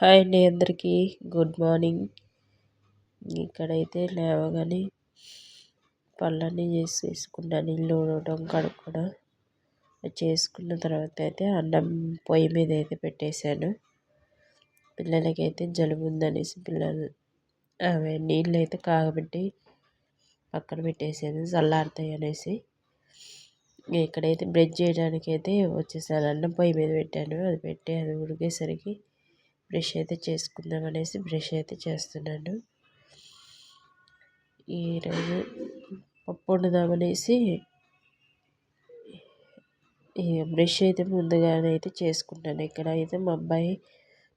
Hi అండి అందరికీ. Good morning. ఇక్కడైతే లేవగానే పళ్ళన్నీ చేసి వేసుకున్నాను ఇల్లు ఊడవడం కడుక్కోవడం చేసుకున్న తర్వాత అయితే అన్నం పొయ్యి మీద అయితే పెట్టేశాను. పిల్లలకైతే జలుబు ఉందనేసి పిల్లలు అవి నీళ్ళు అయితే కాగబెట్టి పక్కన పెట్టేసాను చల్లారుతాయి అనేసి. ఇక్కడైతే బ్రెడ్ చేయడానికి అయితే వచ్చేసాను అన్నం పొయ్యి మీద పెట్టాను అది పెట్టి అది ఉడికేసరికి బ్రష్ అయితే చేసుకుందాం అనేసి బ్రష్ అయితే చేస్తున్నాను. ఈరోజు పప్పు వండుదామనేసి బ్రష్ అయితే ముందుగానే అయితే చేసుకుంటాను. ఇక్కడ అయితే మా అబ్బాయి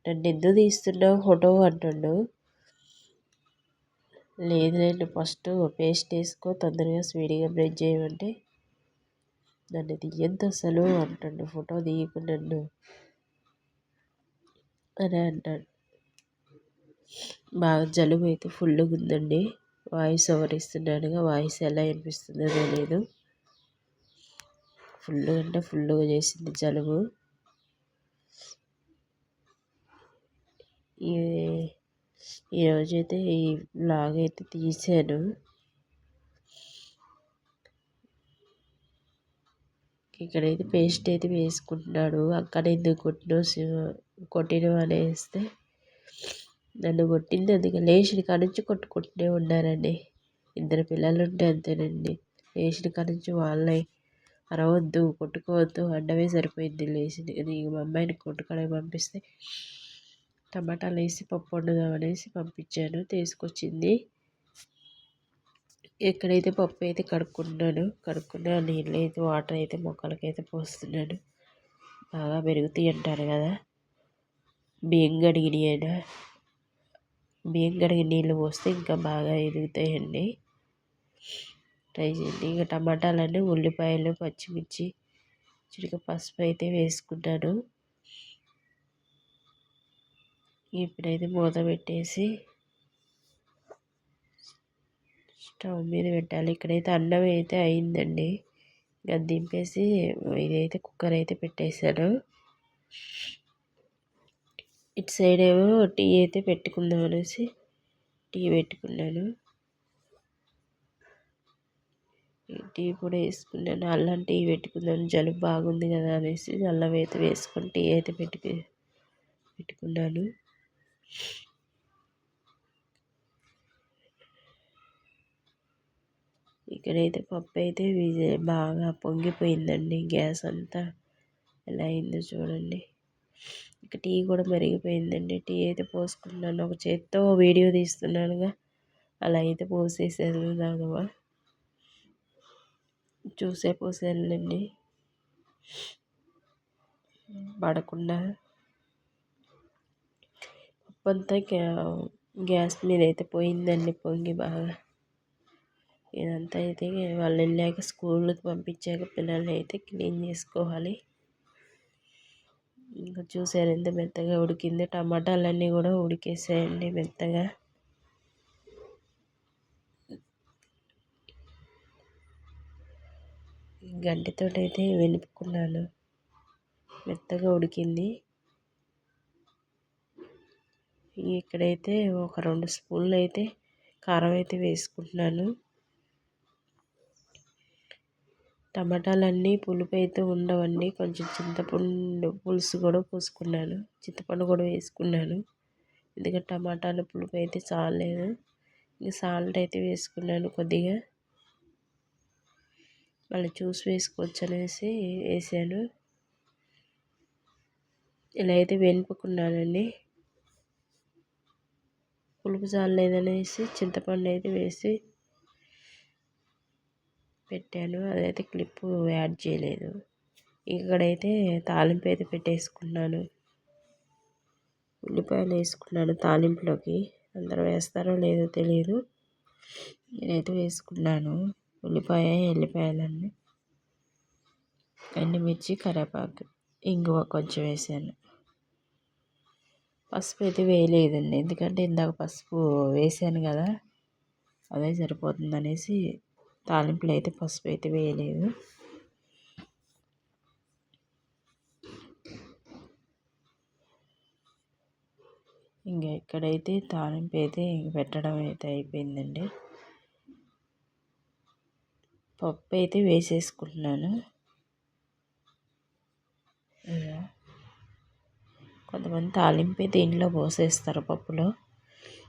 నన్ను ఎందుకు తీస్తున్నావు ఫోటో అంటుండు. లేదు లేదు ఫస్ట్ పేస్ట్ వేసుకో తొందరగా స్పీడ్గా బ్రష్ చేయమంటే. నన్ను తీయద్దు అసలు అంటుండు ఫోటో తీయకుండా నన్ను. అని అన్నాడు బాగా జలుబు అయితే ఫుల్గా ఉందండి. Voice over ఇస్తున్నాడుగా. వాయిస్ ఎలా వినిపిస్తుందో తెలియదు ఫుల్ అంటే ఫుల్గా చేసింది జలుబు. ఈరోజైతే ఈ బ్లాగ్ అయితే తీసాను. ఇక్కడైతే పేస్ట్ అయితే వేసుకుంటున్నాడు. అక్కడ ఎందుకు కొట్టిన కొట్టినావు అనేస్తే నన్ను కొట్టింది అందుకే లేచిన కాడ నుంచి కొట్టుకుంటూనే ఉన్నారండి. ఇద్దరు పిల్లలు ఉంటే అంతేనండి. లేచిన కాడ నుంచి వాళ్ళని అరవద్దు కొట్టుకోవద్దు అండవే సరిపోయింది లేచి మా అమ్మాయిని కొట్టుకోవడానికి పంపిస్తే టమాటాలు వేసి పప్పు వండుదాం అనేసి పంపించాను. తీసుకొచ్చింది. ఎక్కడైతే పప్పు అయితే కడుక్కున్నాను కడుక్కున్న నీళ్ళు అయితే వాటర్ అయితే మొక్కలకి అయితే పోస్తున్నాను. బాగా పెరుగుతాయి అంటారు కదా. బియ్యం కడిగినాయి అయినా బియ్యం కడిగి నీళ్ళు పోస్తే ఇంకా బాగా ఎదుగుతాయండి. ట్రై చేయండి. ఇంకా టమాటాలన్నీ ఉల్లిపాయలు పచ్చిమిర్చి చిరిక పసుపు అయితే వేసుకున్నాను. ఇప్పుడైతే మూత పెట్టేసి స్టవ్ మీద పెట్టాలి. ఇక్కడైతే అన్నం అయితే అయిందండి. ఇంకా దింపేసి ఇదైతే కుక్కర్ అయితే పెట్టేశాను. ఇటు సైడ్ ఏమో టీ అయితే పెట్టుకుందాం అనేసి టీ పెట్టుకున్నాను. టీ కూడా వేసుకున్నాను. అల్లం టీ పెట్టుకున్నాను జలుబు బాగుంది కదా అనేసి అల్లం అయితే వేసుకొని టీ అయితే పెట్టుకు పెట్టుకున్నాను. ఇక్కడైతే పప్పు అయితే బాగా పొంగిపోయిందండి గ్యాస్ అంతా. ఎలా అయిందో చూడండి. ఇక టీ కూడా మరిగిపోయిందండి. టీ అయితే పోసుకున్నాను ఒక చేత్తో వీడియో తీస్తున్నానుగా. అలా అయితే పోసేసాను దాగమా చూసే పోసానులేండి. పడకుండా. పప్పు అంతా గ్యాస్ మీద అయితే పోయిందండి పొంగి బాగా. ఇదంతా అయితే వాళ్ళు వెళ్ళాక స్కూల్కి పంపించాక పిల్లల్ని అయితే క్లీన్ చేసుకోవాలి. ఇంకా చూసారు ఎంత మెత్తగా ఉడికింది. టమాటాలన్నీ కూడా ఉడికేసాయండి మెత్తగా. గంటితో అయితే వెనుపుకున్నాను. మెత్తగా ఉడికింది. ఇక్కడైతే ఒక రెండు స్పూన్లు అయితే కారం అయితే వేసుకుంటున్నాను. టమాటాలన్నీ పులుపు అయితే ఉండవండి కొంచెం చింతపండు పులుసు కూడా పోసుకున్నాను. చింతపండు కూడా వేసుకున్నాను. ఎందుకంటే టమాటాలు పులుపు అయితే చాలేదు ఇంకా సాల్ట్ అయితే వేసుకున్నాను కొద్దిగా. మళ్ళీ చూసి వేసుకోవచ్చు అనేసి వేసాను. ఇలా అయితే వెనుపుకున్నానండి పులుపు చాలేదనేసి చింతపండు అయితే వేసి పెట్టాను. అదైతే క్లిప్ యాడ్ చేయలేదు. ఇక్కడైతే తాలింపు అయితే పెట్టేసుకున్నాను. ఉల్లిపాయలు వేసుకున్నాను తాలింపులోకి. అందరూ వేస్తారో లేదో తెలియదు నేనైతే వేసుకున్నాను ఉల్లిపాయ ఎల్లిపాయలన్నీ. ఎండుమిర్చి కరివేపాకు ఇంగువ కొంచెం వేసాను. పసుపు అయితే వేయలేదండి. ఎందుకంటే ఇందాక పసుపు వేసాను కదా అదే సరిపోతుంది అనేసి తాలింపులు అయితే పసుపు అయితే వేయలేదు. ఇంకా ఇక్కడైతే తాలింపు అయితే పెట్టడం అయితే అయిపోయిందండి. పప్పు అయితే వేసేసుకుంటున్నాను. ఇలా కొంతమంది తాలింపు అయితే ఇంట్లో పోసేస్తారు పప్పులో.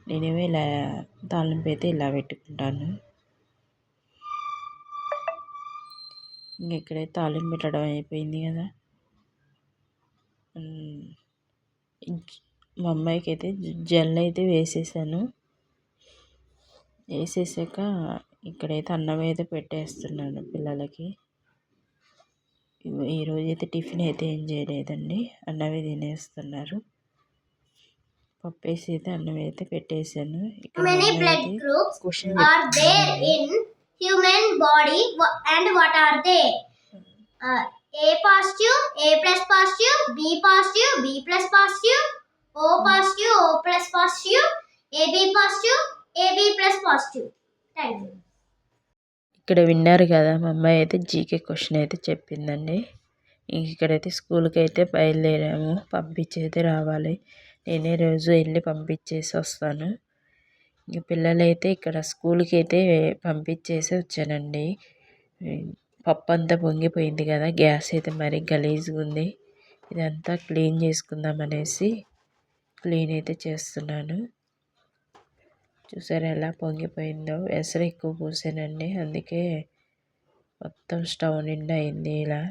నేనేమో ఇలా తాలింపు అయితే ఇలా పెట్టుకుంటాను. ఇంక ఇక్కడైతే తాలింపు పెట్టడం అయిపోయింది కదా. మా అమ్మాయికి అయితే జల్ అయితే వేసేసాను. వేసేసాక ఇక్కడైతే అన్నం అయితే పెట్టేస్తున్నాను పిల్లలకి. ఈరోజు అయితే టిఫిన్ అయితే ఏం చేయలేదండి. అన్నమే తినేస్తున్నారు. పప్పు వేసి అయితే అన్నం అయితే పెట్టేశాను. blood wh- and what are they? Uh, A positive, A plus positive, B positive, B plus positive, O positive, O plus positive, AB positive, AB plus positive. Thank you. ఇక్కడ విన్నారు కదా మా అమ్మాయి అయితే జీకే క్వశ్చన్ అయితే చెప్పిందండి ఇంక ఇక్కడైతే స్కూల్కి అయితే బయలుదేరాము పంపించి అయితే రావాలి నేనే రోజు వెళ్ళి పంపించేసి వస్తాను ఇంక పిల్లలైతే ఇక్కడ స్కూల్కి అయితే పంపించేసి వచ్చానండి. పప్పు అంతా పొంగిపోయింది కదా గ్యాస్ అయితే మరీ గలీజ్గా ఉంది ఇదంతా క్లీన్ చేసుకుందాం అనేసి క్లీన్ అయితే చేస్తున్నాను. చూసారా ఎలా పొంగిపోయిందో? ఎసరు ఎక్కువ పూసానండి అందుకే మొత్తం స్టవ్ నిండా అయింది ఇలా.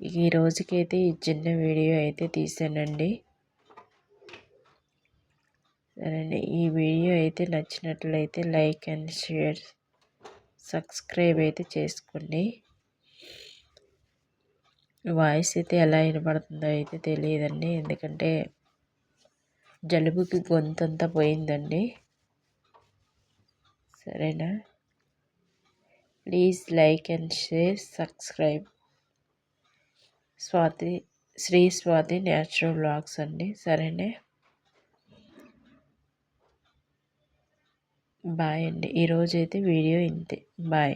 ఈ రోజుకైతే ఈ చిన్న వీడియో అయితే తీసానండి. సరే ఈ వీడియో అయితే నచ్చినట్లయితే లైక్ అండ్ షేర్ సబ్స్క్రైబ్ అయితే చేసుకోండి. వాయిస్ అయితే ఎలా వినపడుతుందో అయితే తెలియదండి. ఎందుకంటే జలుబుకి గొంతంతా పోయిందండి. సరేనా? Please like and share subscribe. Swathi Sri Swathi natural blogs అండి. సరేనే? బాయ్ అండి. ఈరోజైతే వీడియో ఇంతే. బాయ్.